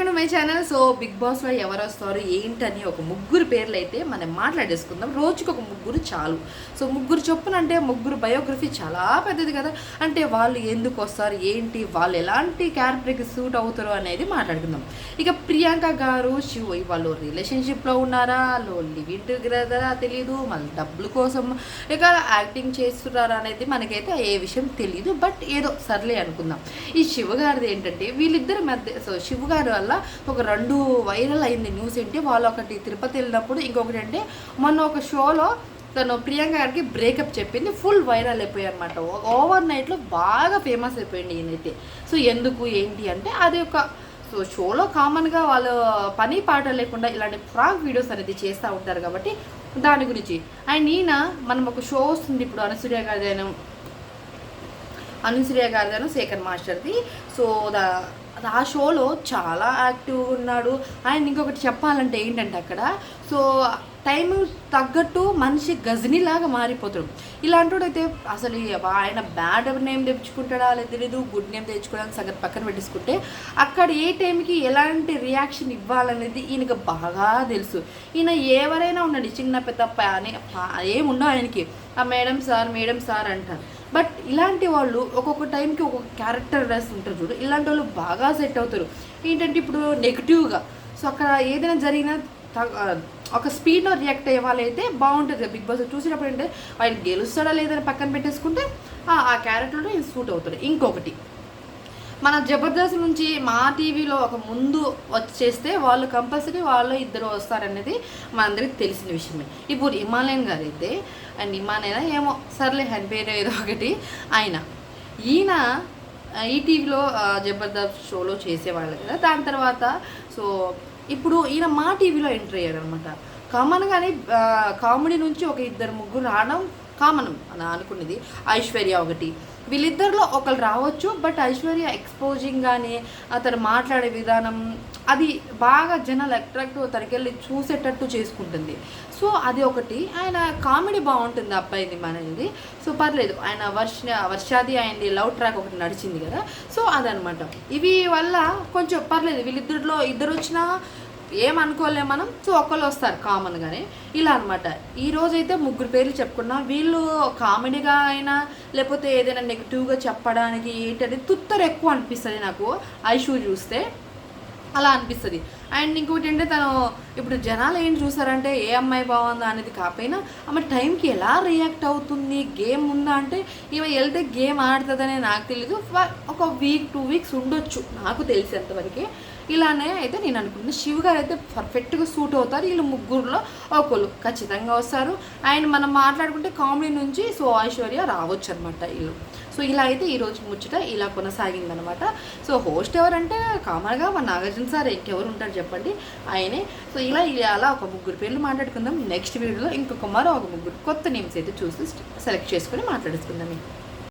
Welcome to my channel. So Bigg బాస్లో ఎవరు వస్తారు ఏంటని ఒక ముగ్గురు పేర్లు అయితే మనం మాట్లాడేసుకుందాం. రోజుకి ఒక ముగ్గురు చాలు. సో ముగ్గురు చొప్పున అంటే ముగ్గురు బయోగ్రఫీ చాలా పెద్దది కదా. అంటే వాళ్ళు ఎందుకు వస్తారు ఏంటి వాళ్ళు ఎలాంటి క్యారెక్టర్కి సూట్ అవుతారు అనేది మాట్లాడుకుందాం. ఇక ప్రియాంక గారు శివ వాళ్ళు రిలేషన్షిప్లో ఉన్నారా? లో లివింగ్ టుగెదరా తెలియదు మళ్ళీ డబ్బుల కోసం ఇక యాక్టింగ్ చేస్తున్నారా అనేది మనకైతే ఏ విషయం తెలియదు బట్ ఏదో సర్లే అనుకుందాం. ఈ శివ గారిది ఏంటంటే వీళ్ళిద్దరి మధ్య సో శివ గారు వల్ల ఒక రెండు వైరల్ అయింది న్యూస్ ఏంటి వాళ్ళు ఒకటి తిరుపతి వెళ్ళినప్పుడు ఇంకొకటి అంటే మొన్న ఒక షోలో తను ప్రియాంక గారికి బ్రేకప్ చెప్పింది ఫుల్ వైరల్ అయిపోయాయి అనమాట ఓవర్ నైట్లో బాగా ఫేమస్ అయిపోయింది ఈయనైతే. సో ఎందుకు ఏంటి అంటే అది ఒక సో షోలో కామన్గా వాళ్ళు పని పాట లేకుండా ఇలాంటి ఫ్రాక్ వీడియోస్ అనేది చేస్తూ ఉంటారు కాబట్టి దాని గురించి. అండ్ ఈయన మనం ఒక షో వస్తుంది ఇప్పుడు అనసూయ గారిదైనా అనుసూయ గారిదను శేఖర్ మాస్టర్ది. సో దా ఆ షోలో చాలా యాక్టివ్గా ఉన్నాడు. ఆయన ఇంకొకటి చెప్పాలంటే ఏంటంటే అక్కడ సో టైం తగ్గట్టు మనిషి గజనీలాగా మారిపోతాడు. ఇలాంటి అయితే అసలు ఆయన బ్యాడ్ నేమ్ తెచ్చుకుంటాడా లేదు తెలీదు గుడ్ నేమ్ తెచ్చుకోవడానికి సగం పక్కన పెట్టేసుకుంటే అక్కడ ఏ టైంకి ఎలాంటి రియాక్షన్ ఇవ్వాలనేది ఈయనకు బాగా తెలుసు. ఈయన ఎవరైనా ఉండండి చిన్న పెద్ద అని ఏముండవు ఆయనకి. ఆ మేడం సార్ మేడం సార్ అంటారు. బట్ ఇలాంటి వాళ్ళు ఒక్కొక్క టైంకి ఒక్కొక్క క్యారెక్టర్ డ్రెస్ ఉంటారు చూడు ఇలాంటి వాళ్ళు బాగా సెట్ అవుతారు. ఏంటంటే ఇప్పుడు నెగిటివ్గా. సో అక్కడ ఏదైనా జరిగినా ఒక స్పీడ్లో రియాక్ట్ అయ్యే వాళ్ళైతే బాగుంటుంది. బిగ్ బాస్ చూసినప్పుడు అంటే ఆయన గెలుస్తాడా లేదని పక్కన పెట్టేసుకుంటే ఆ- ఆ క్యారెక్టర్లో ఈయన సూట్ అవుతాడు. ఇంకొకటి మన జబర్దస్త్ నుంచి మా టీవీలో ఒక ముందు వచ్చేస్తే వాళ్ళు కంపల్సరీ వాళ్ళు ఇద్దరు వస్తారనేది మనందరికి తెలిసిన విషయమే. ఇప్పుడు హిమాలయన్ గారు అయితే అండ్ హిమాలయన ఏమో సర్లే ఆయన పేరు ఏదో ఒకటి ఆయన ఈయన ఈటీవీలో ఈ టీవీలో జబర్దస్త్ షోలో చేసేవాళ్ళు కదా. దాని తర్వాత సో ఇప్పుడు ఈయన మా టీవీలో ఎంటర్ అయ్యారు అనమాట కామన్గానే కామెడీ నుంచి ఒక ఇద్దరు ముగ్గురు రావడం కామన్ అనుకున్నది. ఐశ్వర్య ఒకటి. వీళ్ళిద్దరిలో ఒకరు రావచ్చు బట్ ఐశ్వర్య ఎక్స్పోజింగ్ కానీ అతను మాట్లాడే విధానం అది బాగా జనాలు అట్రాక్టివ్ తనకెళ్ళి చూసేటట్టు చేసుకుంటుంది. సో అది ఒకటి. ఆయన కామెడీ బాగుంటుంది అబ్బాయిది మనది. సో పర్లేదు. ఆయన వర్ష వర్షాది అయింది లవ్ ట్రాక్ ఒకటి నడిచింది కదా. సో అదనమాట. ఇవి వల్ల కొంచెం పర్లేదు. వీళ్ళిద్దరిలో ఇద్దరు వచ్చినా ఏమనుకోలేం మనం? సో ఒకళ్ళు వస్తారు కామన్గానే ఇలా అనమాట ఈరోజైతే అయితే ముగ్గురు పేర్లు చెప్పుకున్నా. వీళ్ళు కామెడీగా అయినా లేకపోతే ఏదైనా నెగిటివ్గా చెప్పడానికి ఏంటనేది తుత్తరు ఎక్కువ అనిపిస్తుంది నాకు. ఐషూ చూస్తే. అలా అనిపిస్తుంది. అండ్ ఇంకోటి అంటే తను ఇప్పుడు జనాలు ఏం చూసారంటే ఏ అమ్మాయి బాగుందా అనేది కాకపోయినా ఆమె టైంకి ఎలా రియాక్ట్ అవుతుంది గేమ్ ఉందా అంటే ఈమె వెళ్తే గేమ్ ఆడుతుందనే నాకు తెలియదు ఒక వీక్ టూ వీక్స్ ఉండొచ్చు నాకు తెలిసేంతవరకే ఇలానే అయితే నేను అనుకుంటున్నాను శివ గారు అయితే పర్ఫెక్ట్గా సూట్ అవుతారు. వీళ్ళు ముగ్గురులో ఒకళ్ళు ఖచ్చితంగా వస్తారు. అండ్ మనం మాట్లాడుకుంటే కామెడీ నుంచి సో ఐశ్వర్య రావచ్చు అనమాట వీళ్ళు. సో ఇలా అయితే ఈరోజు ముచ్చట ఇలా కొనసాగిందనమాట. సో హోస్ట్ ఎవరంటే కామన్గా మన నాగార్జున సార్ ఇంకెవరు ఉంటారు చెప్పండి. ఆయనే. సో ఇలా ఇలా అలా ఒక ముగ్గురు పేర్లు మాట్లాడుకుందాం. నెక్స్ట్ వీడియోలో ఇంకొక మరో ఒక ముగ్గురు కొత్త నేమ్స్ అయితే చూసి సెలెక్ట్ చేసుకొని మాట్లాడుకుందాం